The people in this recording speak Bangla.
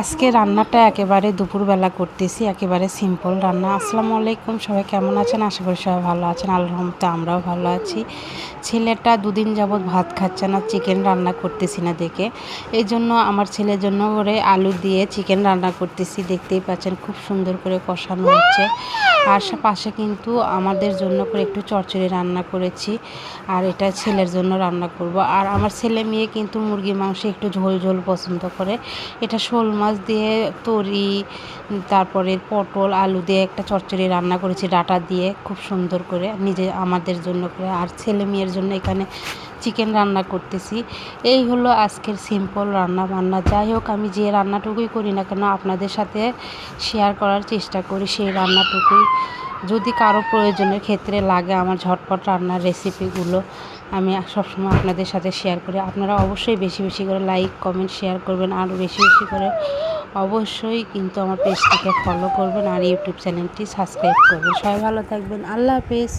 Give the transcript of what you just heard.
আজকে রান্নাটা একেবারে দুপুরবেলা করতেছি, একেবারে সিম্পল রান্না। আসসালামু আলাইকুম, সবাই কেমন আছেন? আশা করি সবাই ভালো আছেন। আলহামদুলিল্লাহ, আমরাও ভালো আছি। ছেলেটা দুদিন যাবৎ ভাত খাচ্ছে না চিকেন রান্না করতেছি না দেখে। এই জন্য আমার ছেলের জন্য করে আলু দিয়ে চিকেন রান্না করতেছি, দেখতেই পাচ্ছেন খুব সুন্দর করে কষানো হচ্ছে। আর পাশে কিন্তু আমাদের জন্য করে একটু চচ্চড়ি রান্না করেছি, আর এটা ছেলের জন্য রান্না করব। আর আমার ছেলে মেয়ে কিন্তু মুরগির মাংস একটু ঝোল ঝোল পছন্দ করে। এটা শোল মাছ দিয়ে তরি, তারপরে পটল, আলু দিয়ে একটা চচ্চড়ি রান্না করেছি, ডাটা দিয়ে খুব সুন্দর করে নিজে আমাদের জন্য করে আর ছেলে মেয়ের জন্য এখানে চিকেন রান্না করতেছি। এই হলো আজকের সিম্পল রান্না বান্না। যাই হোক, আমি যে রান্নাটুকুই করি না কেন, আপনাদের সাথে শেয়ার করার চেষ্টা করি, সেই রান্নাটুকুই যদি কারও প্রয়োজনের ক্ষেত্রে লাগে আমার ঝটপট রান্নার রেসিপিগুলো আমি সবসময় আপনাদের সাথে শেয়ার করি। আপনারা অবশ্যই বেশি বেশি করে লাইক কমেন্ট শেয়ার করবেন। আরও বেশি বেশি করে অবশ্যই কিন্তু আমার পেজটিকে ফলো করবেন আর ইউটিউব চ্যানেলটি সাবস্ক্রাইব করবেন। সবাই ভালো থাকবেন। আল্লাহ হাফেজ।